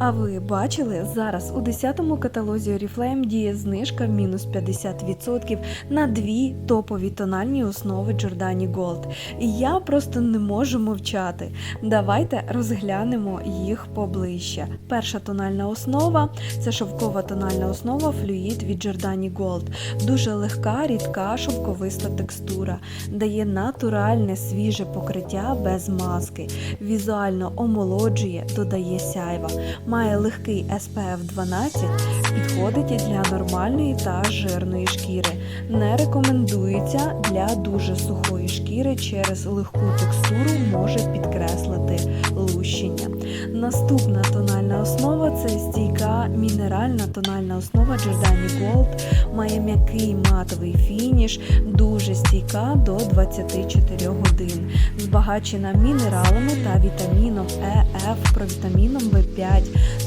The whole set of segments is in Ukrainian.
А ви бачили, зараз у 10-му каталозі Oriflame діє знижка мінус 50% на дві топові тональні основи Giordani Gold. І я просто не можу мовчати. Давайте розглянемо їх поближче. Перша тональна основа це шовкова тональна основа Fluid від Giordani Gold. Дуже легка, рідка, шовковиста текстура, дає натуральне свіже покриття без маски, візуально омолоджує, додає сяйва, має легкий SPF 12, підходить і для нормальної та жирної шкіри. Не рекомендується для дуже сухої шкіри через легку текстуру може підкреслити лущення. Наступна тональна основа це стійка мінеральна тональна основа Giordani Gold, має м'який матовий фініш, дуже стійка до 24 годин, збагачена мінералами та вітаміном Е, Ф, провітаміном В5,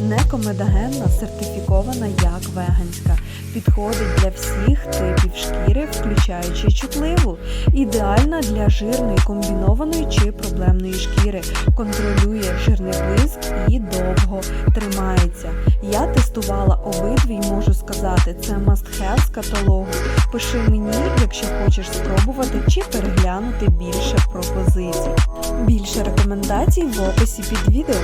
некомедогенна, сертифікована як веганська. Підходить для всіх типів шкіри, включаючи чутливу, ідеальна для жирної, комбінованої чи проблемної шкіри, контролює жирний блиск і довго тримається. Я тестувала обидві і можу сказати, це must have з каталогу. Пиши мені, якщо хочеш спробувати чи переглянути більше пропозицій. Більше рекомендацій в описі під відео.